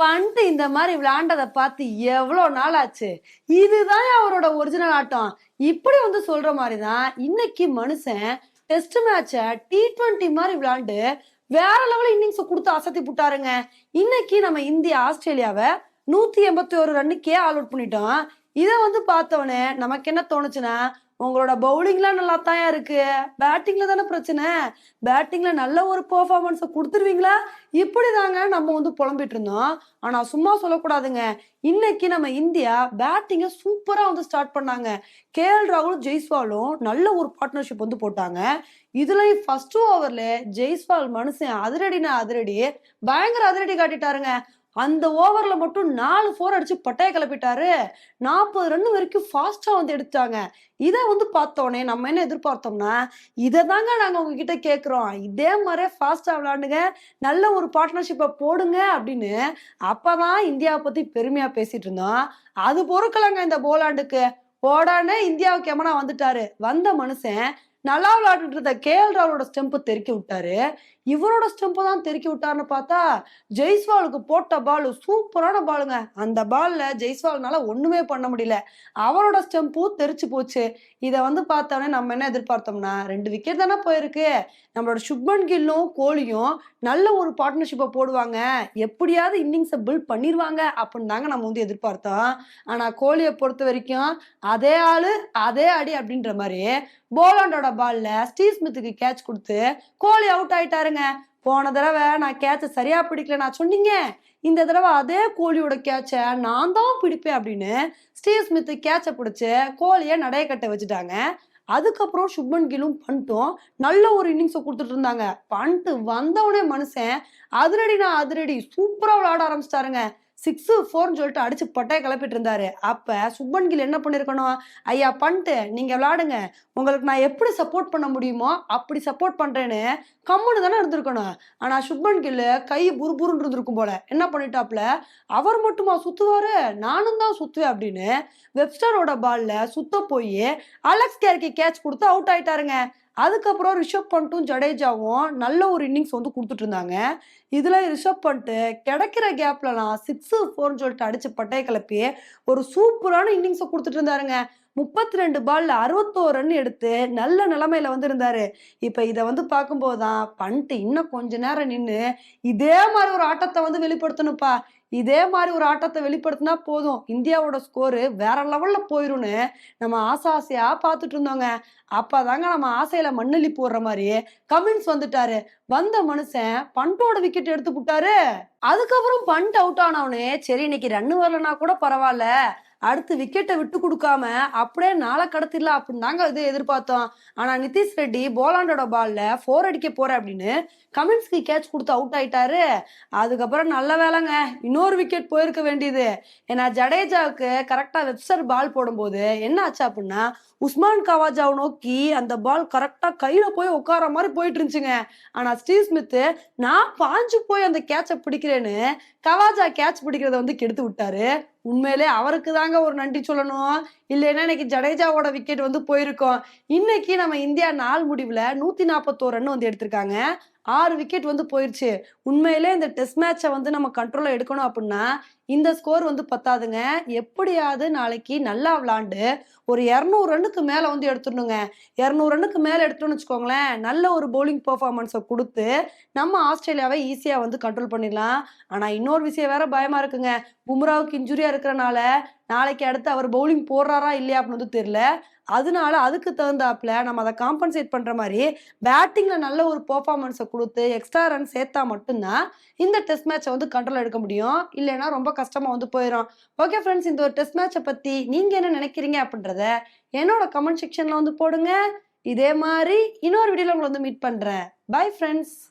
பண்ட்டு இந்த மாதிரி விளையாண்டதை பார்த்து எவ்வளோ நாள் ஆச்சு இதுதான் அவரோட ஒரிஜினல் ஆட்டம். இப்படி வந்து சொல்ற மாதிரி தான் இன்னைக்கு மனுஷன் டெஸ்ட் மேட்சை டி ட்வெண்ட்டி மாதிரி விளையாண்டு வேற லெவல் இன்னிங்ஸ் கொடுத்து அசத்தி புட்டாருங்க. இன்னைக்கு நம்ம இந்தியா ஆஸ்திரேலியாவை நூத்தி எண்பத்தி ஒரு ரன்னுக்கே ஆல் அவுட் பண்ணிட்டோம். இதை வந்து பார்த்தவொடனே நமக்கு என்ன தோணுச்சுன்னா உங்களோட பவுலிங்லாம் நல்லா தான் இருக்கு. பேட்டிங்ல தானே பிரச்சனை? பேட்டிங்ல நல்ல ஒரு பெர்ஃபார்மன்ஸை கொடுத்துருவீங்களா? இப்படி தாங்க நம்ம வந்து புலம்பிட்டு இருந்தோம் ஆனா சும்மா சொல்லக்கூடாதுங்க. இன்னைக்கு நம்ம இந்தியா பேட்டிங்கை சூப்பரா வந்து ஸ்டார்ட் பண்ணாங்க. கே எல் ராகுலும் ஜெய்ஸ்வாலும் நல்ல ஒரு பார்ட்னர்ஷிப் வந்து போட்டாங்க. இதுலயும் ஃபர்ஸ்ட் ஓவர்ல ஜெய்ஸ்வால் மனுஷன் அதிரடினா அதிரடி பயங்கர அதிரடி காட்டிட்டாருங்க. அந்த ஓவரில் மட்டும் நாலு ஃபோர் அடித்து பட்டையை கிளப்பிட்டாரு. நாற்பது ரன் வரைக்கும் ஃபாஸ்ட்டாக வந்து எடுத்தாங்க இதை வந்து பார்த்தோன்னே நம்ம என்ன எதிர்பார்த்தோம்னா இதை தாங்க நாங்கள் உங்ககிட்ட கேட்குறோம் இதே மாதிரியே ஃபாஸ்ட்டாக விளாண்டுங்க நல்ல ஒரு பார்ட்னர்ஷிப்பை போடுங்க அப்படின்னு அப்போ தான் இந்தியாவை பற்றி பெருமையாக பேசிகிட்டு இருந்தோம். அது பொறுக்கலைங்க இந்த போலாண்டுக்கு. போடானே இந்தியாவுக்கு எமனா வந்துட்டாரு. வந்த மனுஷன் நல்லா விளையாடிட்டு இருந்த கேஎல் ராவோட ஸ்டெம்பு தெருக்கி விட்டாரு. இவரோட ஸ்டெம்பை தான் தெருக்கி விட்டாருன்னு பார்த்தா ஜெய்ஸ்வாலுக்கு போட்ட பால் சூப்பரான பாலுங்க அந்த பாலில் ஜெய்ஸ்வால்னால ஒன்றுமே பண்ண முடியல. அவரோட ஸ்டெம்பும் தெரிச்சு போச்சு. இதை வந்து பார்த்தோன்னே நம்ம என்ன எதிர்பார்த்தோம்னா ரெண்டு விக்கெட் தானே போயிருக்கு. நம்மளோட சுப்மன் கில்லும் கோலியும் நல்ல ஒரு பார்ட்னர்ஷிப்பை போடுவாங்க. எப்படியாவது இன்னிங்ஸை பில்ட் பண்ணிடுவாங்க அப்படின்னு தாங்க நம்ம வந்து எதிர்பார்த்தோம். ஆனால் கோலியை பொறுத்த வரைக்கும் அதே ஆள் அதே அடி அப்படின்ற மாதிரி போலாண்டோட பாலில் ஸ்டீவ் ஸ்மித்துக்கு கேட்ச் கொடுத்து கோலி அவுட் ஆயிட்டாருங்க. போன தடவை நான் கேட்சை சரியா பிடிக்கல நான் சொன்னீங்க. இந்த தடவை அதே கோழியோட கேட்சை நான் தான் பிடிப்பேன் அப்படின்னு ஸ்டீவ் ஸ்மித் கேட்சை பிடிச்சு கோழியை நடைய கட்ட வச்சுட்டாங்க. அதுக்கப்புறம் சுப்மன் கிலும் பண்ணிட்டும் நல்ல ஒரு இன்னிங்ஸை கொடுத்துட்டு இருந்தாங்க. பண்ணிட்டு வந்தவுடனே மனுஷன் நான் அதிரடி சூப்பராக விளையாட ஆரம்பிச்சிட்டாருங்க. சிக்ஸு ஃபோர்னு சொல்லிட்டு அடிச்சு பட்டைய கிளப்பிட்டு இருந்தாரு. அப்போ சுப்பன் கில் என்ன பண்ணியிருக்கணும் ஐயா பண்ணிட்டு நீங்கள் விளாடுங்க உங்களுக்கு நான் எப்படி சப்போர்ட் பண்ண முடியுமோ அப்படி சப்போர்ட் பண்ணுறேன்னு கம்முன்னு தானே இருந்திருக்கணும். ஆனால் சுப்பன் கில் கை புருபுருன்னு இருந்திருக்கும் போல. என்ன பண்ணிட்டாப்ல அவர் மட்டுமா சுற்றுவார் நானும் தான் சுற்றுவேன் அப்படின்னு வெப்ஸ்டரோட பாலில் சுத்த போய் அலெக்ஸ் கேர்க்கு கேட்ச் கொடுத்து அவுட் ஆயிட்டாருங்க. அதுக்கப்புறம் ரிஷப் பண்ட்டும் ஜடேஜாவும் நல்ல ஒரு இன்னிங்ஸ் வந்து கொடுத்துட்டு இருந்தாங்க. இதில் ரிஷப் பண்ணிட்டு கிடைக்கிற கேப்லலாம் சிக்ஸு ஃபோர்னு சொல்லிட்டு அடிச்சு பட்டைய கிளப்பி ஒரு சூப்பரான இன்னிங்ஸை கொடுத்துட்டு இருந்தாருங்க. முப்பத்தி ரெண்டு பால்ல அறுபத்தோரு ரன் எடுத்து நல்ல நிலைமையில வந்து இருந்தாரு இப்ப இதை வந்து பார்க்கும்போது தான் பண்ணிட்டு இன்னும் கொஞ்ச நேரம் நின்று இதே மாதிரி ஒரு ஆட்டத்தை வந்து வெளிப்படுத்தணும்ப்பா. இதே மாதிரி ஒரு ஆட்டத்தை வெளிப்படுத்தினா போதும். இந்தியாவோட ஸ்கோரு வேற லெவல்ல போயிரும்னு நம்ம ஆசை ஆசையா பார்த்துட்டு இருந்தோங்க. அப்பதாங்க நம்ம ஆசையில மண்ணெல்லி போடுற மாதிரி கமின்ஸ் வந்துட்டாரு. வந்த மனுஷன் பண்டோட விக்கெட் எடுத்து விட்டாரு அதுக்கப்புறம் பண்ட் அவுட் ஆனவனே சரி இன்னைக்கு ரன்னு வரலனா கூட பரவாயில்ல. அடுத்து விக்கெட்டை விட்டு கொடுக்காம அப்படியே நாளை கடத்திடலாம் அப்படின்னு தாங்க இது எதிர்பார்த்தோம். ஆனா நிதிஷ் ரெட்டி போலாண்டோட பால்ல ஃபோர் அடிக்க போற அப்படின்னு கமின்ஸ்க்கு கேட்ச் கொடுத்து அவுட் ஆயிட்டாரு. அதுக்கப்புறம் நல்ல வேலைங்க. இன்னொரு விக்கெட் போயிருக்க வேண்டியது. ஏன்னா ஜடேஜாவுக்கு கரெக்டா வெப்சர் பால் போடும்போது என்ன ஆச்சு அப்படின்னா உஸ்மான் கவாஜாவை நோக்கி அந்த பால் கரெக்டா கையில போய் உட்கார மாதிரி போயிட்டு இருந்துச்சுங்க. ஆனா ஸ்டீவ் ஸ்மித் நான் பாஞ்சு போய் அந்த கேட்சை பிடிக்கிறேன்னு கவாஜா கேட்ச் பிடிக்கிறத வந்து கெடுத்து விட்டாரு. உண்மையிலே அவருக்கு தாங்க ஒரு நன்றி சொல்லணும். இல்லைன்னா இன்னைக்கு ஜடேஜாவோட விக்கெட் வந்து போயிருக்கோம். இன்னைக்கு நம்ம இந்தியா நாள் முடிவுல நூத்தி நாற்பத்தோரு ரன் வந்து எடுத்திருக்காங்க. ஆறு விக்கெட் வந்து போயிடுச்சு உண்மையிலே இந்த டெஸ்ட் மேட்சை வந்து நம்ம கண்ட்ரோலில் எடுக்கணும் அப்படின்னா இந்த ஸ்கோர் வந்து பத்தாதுங்க. எப்படியாவது நாளைக்கு நல்லா விளாண்டு ஒரு இரநூறு ரன்னுக்கு மேலே வந்து எடுத்துடணுங்க. இரநூறு ரன்னுக்கு மேலே எடுத்துட்டோம்னு வச்சுக்கோங்களேன் நல்ல ஒரு பவுலிங் பெர்ஃபார்மன்ஸை கொடுத்து நம்ம ஆஸ்திரேலியாவை ஈஸியாக வந்து கண்ட்ரோல் பண்ணிடலாம். ஆனால் இன்னொரு விஷயம் வேற பயமாக இருக்குங்க. பும்ராவுக்கு இன்ஜுரியாக இருக்கிறனால நாளைக்கு அடுத்து அவர் பவுலிங் போடுறாரா இல்லையா அப்படின்னு வந்து தெரியல. அதனால அதுக்கு தகுந்தாப்புல நம்ம அதை காம்பன்சேட் பண்ற மாதிரி பேட்டிங்ல நல்ல ஒரு பெர்ஃபார்மன்ஸை கொடுத்து எக்ஸ்ட்ரா ரன் சேர்த்தா மட்டும்தான் இந்த டெஸ்ட் மேட்சை வந்து கண்ட்ரோல் எடுக்க முடியும். இல்லைன்னா ரொம்ப கஷ்டமா வந்து போயிடும் ஓகே ஃப்ரெண்ட்ஸ் இந்த ஒரு டெஸ்ட் மேட்சை பத்தி நீங்க என்ன நினைக்கிறீங்க அப்படின்றத என்னோட கமெண்ட் செக்ஷன்ல வந்து போடுங்க. இதே மாதிரி இன்னொரு வீடியோல உங்களை வந்து மீட் பண்றேன். Bye friends